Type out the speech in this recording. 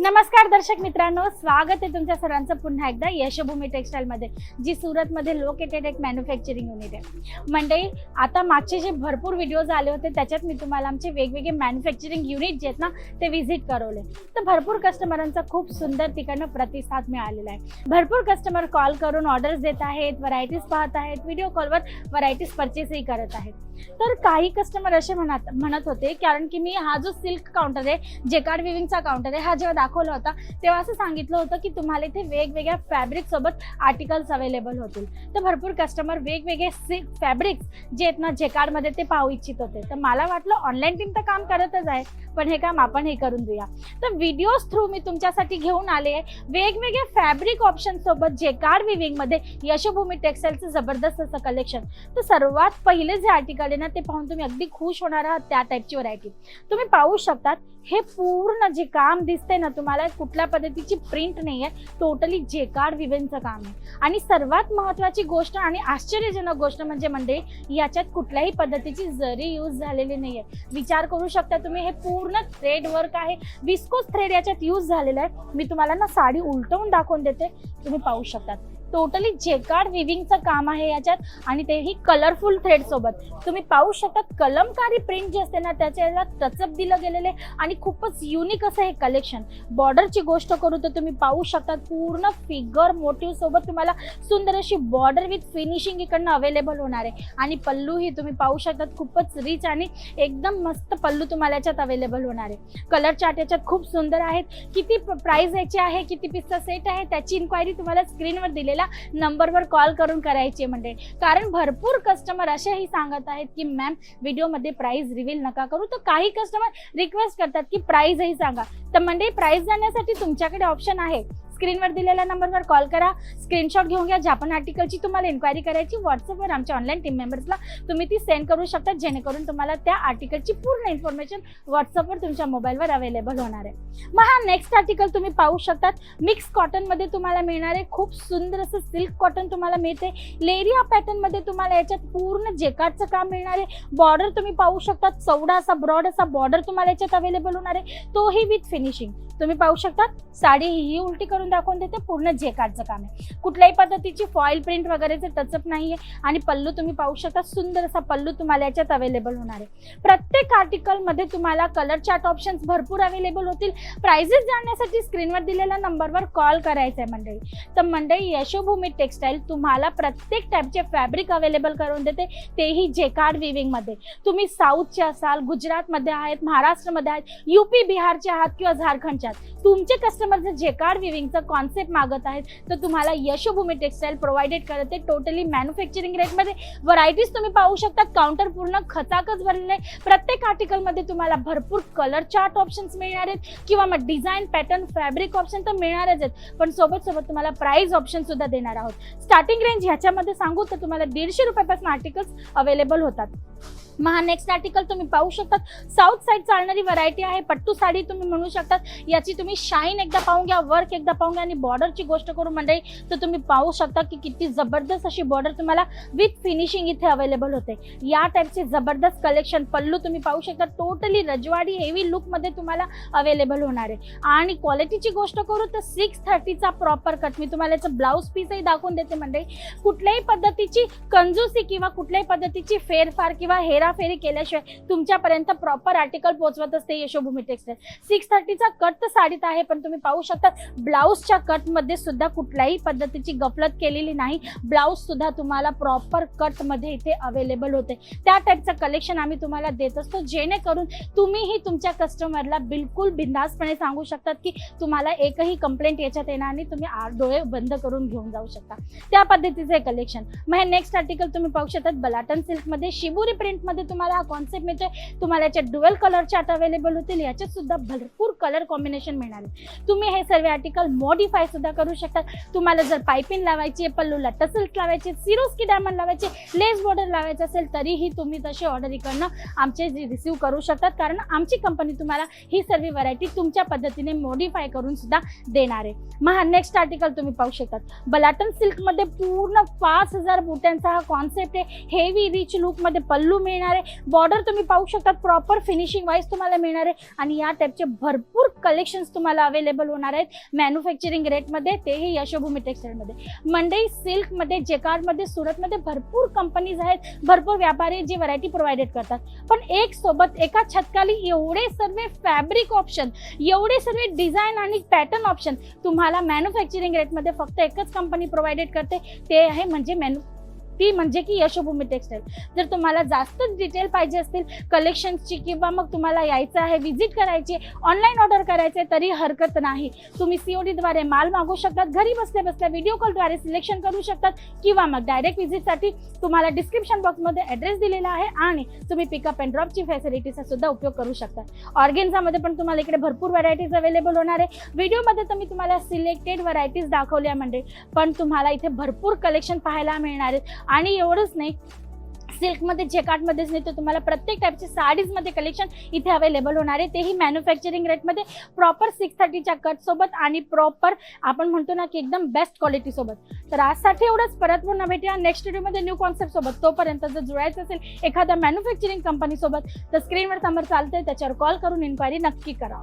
नमस्कार दर्शक मित्रांनो स्वागत आहे तुमच्या सर्वांचं पुन्हा एकदा यशभूमी टेक्सटाईलमध्ये जी सुरतमध्ये लोकेटेड एक मॅन्युफॅक्चरिंग युनिट आहे. मंडळी आता मागचे जे भरपूर व्हिडिओज आले होते त्याच्यात मी तुम्हाला आमचे वेगवेगळे मॅन्युफॅक्चरिंग युनिट जे आहेत ना ते व्हिजिट करवले. तर भरपूर कस्टमरांचा खूप सुंदर तिकडनं प्रतिसाद मिळालेला आहे. भरपूर कस्टमर कॉल करून ऑर्डर्स देत आहेत व्हरायटीज पाहत आहेत व्हिडिओ कॉलवर व्हरायटीज परचेसही करत आहेत. तर काही कस्टमर असे म्हणत म्हणत होते कारण की मी हा जो सिल्क काउंटर आहे जेकार्ड विविंगचा काउंटर आहे हा जेव्हा दाखवला होता. तेव्हा असं सांगितलं होतं की तुम्हाला इथे वेगवेगळ्या फॅब्रिक सोबत आर्टिकल्स अवेलेबल होतील. तर भरपूर कस्टमर वेगवेगळे सिल्क फॅब्रिक्स जे आहेत ना जेकार्डमध्ये ते पाहू इच्छित होते. तर मला वाटलं ऑनलाईन टीम तर काम करतच आहे पण हे काम आपण हे करून देऊया. तर व्हिडिओज थ्रू मी तुमच्यासाठी घेऊन आले आहे. वेगवेगळे फॅब्रिक ऑप्शन सोबत जेकार्ड विविंगमध्ये यशभूमी टेक्सटाईलचं जबरदस्त असं कलेक्शन तर सर्वात पहिले जे आर्टिकल आहे ना ते पाहून तुम्ही अगदी खुश होणार आहात त्या टाईपची व्हरायटी तुम्ही पाहू शकतात हे पूर्ण जे काम दिसते ना तुम्हाला कुठल्या पद्धतीची प्रिंट नाही आहे टोटली जेकार्ड विवेनचं काम आहे. आणि सर्वात महत्वाची गोष्ट आणि आश्चर्यजनक गोष्ट म्हणजे म्हणजे याच्यात कुठल्याही पद्धतीची जरी यूज झालेली नाही आहे विचार करू शकता तुम्ही हे पूर्ण थ्रेड वर्क आहे. विस्कोस थ्रेड याच्यात यूज झालेलं आहे. मी तुम्हाला ना साडी उलटवून दाखवून देते. तुम्ही पाहू शकतात. टोटली जेकार्ड विविंगचं काम आहे याच्यात आणि तेही कलरफुल थ्रेड सोबत. तुम्ही पाहू शकता कलमकारी प्रिंट जे असते ना त्याच्याला टचअप दिलं गेलेले आणि खूपच युनिक असं हे कलेक्शन बॉर्डरची गोष्ट करू तर तुम्ही पाहू शकता पूर्ण फिगर मोटिव्ह सोबत तुम्हाला सुंदर अशी बॉर्डर विथ फिनिशिंग इकडनं अवेलेबल होणार आहे. आणि पल्लूही तुम्ही पाहू शकतात खूपच रिच आणि एकदम मस्त पल्लू तुम्हाला याच्यात अवेलेबल होणार आहे. कलर चार्ट याच्यात खूप सुंदर आहेत. किती प्राईज याची आहे किती पीसचा सेट आहे त्याची इन्क्वायरी तुम्हाला स्क्रीनवर दिलेली दिलेल्या नंबरवर कॉल करून करायचे म्हणजे. कारण भरपूर कस्टमर असेही सांगत आहेत की मॅम व्हिडिओमध्ये प्राईज रिव्हील नका करू. तर काही कस्टमर रिक्वेस्ट करतात की प्राईजही सांगा. तर म्हणजे प्राईज जाण्यासाठी तुमच्याकडे ऑप्शन आहे. स्क्रीनवर दिलेल्या नंबरवर कॉल करा. स्क्रीनशॉट घेऊन घ्या. ज्या पण आर्टिकलची तुम्हाला इन्क्वायरी करायची व्हॉट्सअपवर आमच्या ऑनलाईन टीम मेंबर्सला तुम्ही ती सेंड करू शकता. जेणेकरून तुम्हाला त्या आर्टिकलची पूर्ण इन्फॉर्मेशन व्हॉट्सअपवर तुमच्या मोबाईलवर अवेलेबल होणार आहे. मग हा नेक्स्ट आर्टिकल तुम्ही पाहू शकतात. मिक्स कॉटनमध्ये तुम्हाला मिळणार आहे. खूप सुंदर असं सिल्क कॉटन तुम्हाला मिळते. लेरिया पॅटर्नमध्ये तुम्हाला याच्यात पूर्ण जेकाटचं काम मिळणार आहे. बॉर्डर तुम्ही पाहू शकता चौडा असा ब्रॉड असा बॉर्डर तुम्हाला याच्यात अवेलेबल होणार आहे. तोही विथ फिनिशिंग तुम्ही पाहू शकता साडी ही उलटी करून दाखवून देते पूर्ण जेकार्डचं काम आहे. कुठल्याही पद्धतीची फॉईल प्रिंट वगैरेचे टचअप नाही आहे आणि पल्लू तुम्ही पाहू शकता सुंदर असा पल्लू तुम्हाला याच्यात अवेलेबल होणार आहे. प्रत्येक आर्टिकलमध्ये तुम्हाला कलर चार्ट ऑप्शन्स भरपूर अवेलेबल होतील. प्राइजेस जाणण्यासाठी स्क्रीनवर दिलेल्या नंबरवर कॉल करायचा आहे मंडळी. तर मंडळी यशोभूमी टेक्सटाईल तुम्हाला प्रत्येक टाईपचे फॅब्रिक अवेलेबल करून देते तेही जेकार्ड विविंगमध्ये तुम्ही साऊथचे असाल गुजरातमध्ये आहेत महाराष्ट्रमध्ये आहेत युपी बिहारचे आहात किंवा झारखंडचे आहात तुमचे कस्टमर जर जेकार्ड विविंगचं कॉन्सेप्ट मागत आहेत तर तुम्हाला यशोभूमी टेक्सटाईल प्रोव्हाइडेड करते. टोटली मॅन्युफॅक्चरिंग रेटमध्ये व्हरायटीज तुम्ही पाहू शकता काउंटर पूर्ण खचाकच भरलेलं आहे प्रत्येक आर्टिकलमध्ये तुम्हाला भरपूर कलर चार्ट ऑप्शन्स मिळणार आहेत किंवा मग डिझाईन पॅटर्न फॅब्रिक ऑप्शन तर मिळणारच आहेत. पण सोबत सोबत तुम्हाला प्राईज ऑप्शन सुद्धा देणार आहोत. स्टार्टिंग रेंज ह्याच्यामध्ये सांगू तर तुम्हाला दीडशे रुपयापासून आर्टिकल्स अवेलेबल होतात. महा नेक्स्ट आर्टिकल तुम्ही पाहू शकतात. साऊथ साईड चालणारी व्हरायटी आहे पट्टू साडी तुम्ही म्हणू शकतात. याची तुम्ही शाईन एकदा पाहून घ्या वर्क एकदा पाहून घ्या आणि बॉर्डरची गोष्ट करू मंडळी तर तुम्ही पाहू शकता की किती जबरदस्त अशी बॉर्डर तुम्हाला विथ फिनिशिंग इथे अवेलेबल होते. या टाईपचे जबरदस्त कलेक्शन पल्लू तुम्ही पाहू शकता. टोटली रजवाडी हेवी लुकमध्ये तुम्हाला अवेलेबल होणार आहे. आणि क्वालिटीची गोष्ट करू तर सिक्स थर्टीचा प्रॉपर कट मी तुम्हाला याचं ब्लाऊज पीसही दाखवून देते मंडळी कुठल्याही पद्धतीची कंजूसी किंवा कुठल्याही पद्धतीची फेरफार किंवा हेराफेरी केल्याशिवाय तुमच्यापर्यंत प्रॉपर आर्टिकल पोहोचवत असते यशोभूमी टेक्सटाईल सिक्स थर्टीचा कट तर साडीत आहे पण तुम्ही पाहू शकता ब्लाऊजच्या कटमध्ये सुद्धा कुठल्याही पद्धतीची गफलत केलेली नाही. ब्लाऊज सुद्धा तुम्हाला प्रॉपर कटमध्ये इथे अवेलेबल होते. त्या टाईपचं कलेक्शन आम्ही तुम्हाला देत असतो जेणेकरून तुम्हीही तुमच्या कस्टमरला बिलकुल बिंदासपणे सांगू शकतात की तुम्हाला एकही कंप्लेंट याच्यात येणार नाही तुम्ही आ- डोळे बंद करून घेऊन जाऊ शकता. त्या पद्धतीचे कलेक्शन मग हे नेक्स्ट आर्टिकल तुम्ही पाहू शकतात बलाटन सिल्कमध्ये शिबुरी प्रिंटमध्ये तुम्हाला हा कॉन्सेप्ट मिळतोय. तुम्हाला याच्यात डुएल कलर चार्ट अवेलेबल होतील. याच्यात सुद्धा भरपूर कलर कॉम्बिनेशन मिळणार आहे. तुम्ही हे सर्व आर्टिकल मॉडिफाय सुद्धा करू शकता. तुम्हाला जर पायपिंग लावायची आहे पल्लूला टसल्स लावायचे सिरोस्की डायमंड लावायचे लेस बॉर्डर लावायचं असेल तरीही तुम्ही तशी ऑर्डर इकडनं आमचे रिसिव्ह करू शकतात. कारण आमची कंपनी तुम्हाला ही सर्व व्हरायटी तुमच्या पद्धतीने मॉडिफाय करून सुद्धा देणार आहे. मग हा नेक्स्ट आर्टिकल तुम्ही पाहू शकतात. बलाटन सिल्कमध्ये पूर्ण पाच हजार बुट्यांचा हा कॉन्सेप्ट आहे. हेवी रिच लुकमध्ये पल्लू मिळणार मिळणार आहे. बॉर्डर तुम्ही पाहू शकतात प्रॉपर फिनिशिंग वाईज तुम्हाला मिळणार आहे. आणि या टाईपचे भरपूर कलेक्शन्स तुम्हाला अवेलेबल होणार आहेत. मॅन्युफॅक्चरिंग रेटमध्ये तेही यशोभूमी टेक्सटाईलमध्ये मंडई सिल्कमध्ये जेकार्डमध्ये सुरतमध्ये भरपूर कंपनीज आहेत. भरपूर व्यापारी जी व्हरायटी प्रोव्हाइडेड करतात. पण एक सोबत एका छतकाली एवढे सर्व फॅब्रिक ऑप्शन एवढे सर्व डिझाईन आणि पॅटर्न ऑप्शन तुम्हाला मॅन्युफॅक्चरिंग रेटमध्ये फक्त एकच कंपनी प्रोव्हाइडेड करते. ते आहे म्हणजे मॅन्यु ती म्हणजे की यशोभूमी टेक्सटाईल जर तुम्हाला जास्त डिटेल पाहिजे असतील कलेक्शन्सची किंवा मग तुम्हाला यायचं आहे व्हिजिट करायची ऑनलाईन ऑर्डर करायचे तरी हरकत नाही. तुम्ही सीओडीद्वारे माल मागू शकतात घरी बसल्या बसल्या व्हिडिओ कॉलद्वारे सिलेक्शन करू शकतात किंवा मग डायरेक्ट व्हिजिटसाठी तुम्हाला डिस्क्रिप्शन बॉक्समध्ये ॲड्रेस दिलेला आहे आणि तुम्ही पिकअप अँड ड्रॉपची फॅसिलिटीचा सुद्धा उपयोग करू शकता. ऑर्गेन्झामध्ये पण तुम्हाला इकडे भरपूर व्हरायटीज अवेलेबल होणार आहे. व्हिडिओमध्ये तुम्ही तुम्हाला सिलेक्टेड व्हरायटीज दाखवल्या म्हणजे पण तुम्हाला इथे भरपूर कलेक्शन पाहायला मिळणार आहे. आणि एवढंच नाही. सिल्कमध्ये जेकार्डमध्येच नाही तर तुम्हाला प्रत्येक टाईपचे साडीजमध्ये कलेक्शन इथे अवेलेबल होणार आहे. तेही मॅन्युफॅक्चरिंग रेटमध्ये प्रॉपर सिक्स थर्टीच्या कटसोबत आणि प्रॉपर आपण म्हणतो ना की एकदम बेस्ट क्वालिटीसोबत तर आजसाठी एवढंच. परत पुन्हा भेटूया नेक्स्ट व्हिडिओमध्ये न्यू कॉन्सेप्ट सोबत. तोपर्यंत जर जुळायचं असेल एखाद्या मॅन्युफॅक्चरिंग कंपनीसोबत तर स्क्रीनवर समोर चालतंय. त्याच्यावर कॉल करून इन्क्वायरी नक्की करा.